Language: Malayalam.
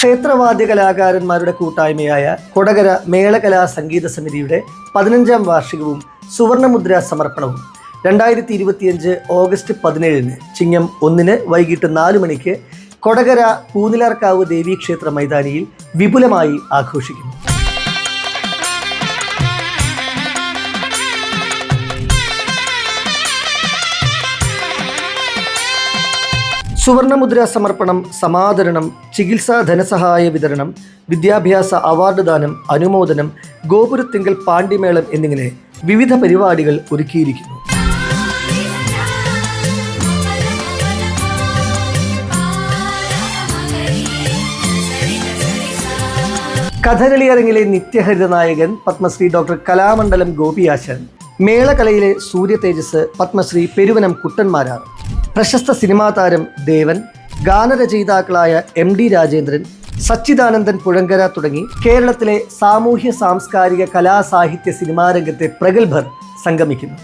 ക്ഷേത്രവാദ്യ കലാകാരന്മാരുടെ കൂട്ടായ്മയായ കൊടകര മേളകലാ സംഗീത സമിതിയുടെ പതിനഞ്ചാം വാർഷികവും സുവർണമുദ്ര സമർപ്പണവും രണ്ടായിരത്തി ഇരുപത്തിയഞ്ച് ഓഗസ്റ്റ് പതിനേഴിന് ചിങ്ങം ഒന്നിന് വൈകിട്ട് നാല് മണിക്ക് കൊടകര പൂനിലാർക്കാവ് ദേവീക്ഷേത്ര മൈതാനിയിൽ വിപുലമായി ആഘോഷിക്കുന്നു. സുവർണമുദ്ര സമർപ്പണം സമാദരണം ചികിത്സാ ധനസഹായ വിതരണം വിദ്യാഭ്യാസ അവാർഡ് ദാനം അനുമോദനം ഗോപുരത്തിങ്കൽ പാണ്ഡിമേളം എന്നിങ്ങനെ വിവിധ പരിപാടികൾ ഒരുക്കിയിരിക്കുന്നു. കഥകളി അരങ്ങിലെ നിത്യഹരിത നായകൻ പത്മശ്രീ ഡോക്ടർ കലാമണ്ഡലം ഗോപിയാശൻ. മേളകലയിലെ സൂര്യ തേജസ് പത്മശ്രീ പെരുവനം കുട്ടന്മാരാണ്. പ്രശസ്ത സിനിമാ താരം ദേവൻ ഗാനരചയിതാക്കളായ എം ഡി രാജേന്ദ്രൻ സച്ചിദാനന്ദൻ പുഴങ്കര തുടങ്ങി കേരളത്തിലെ സാമൂഹ്യ സാംസ്കാരിക കലാസാഹിത്യ സിനിമാരംഗത്തെ പ്രഗത്ഭർ സംഗമിക്കുന്നു.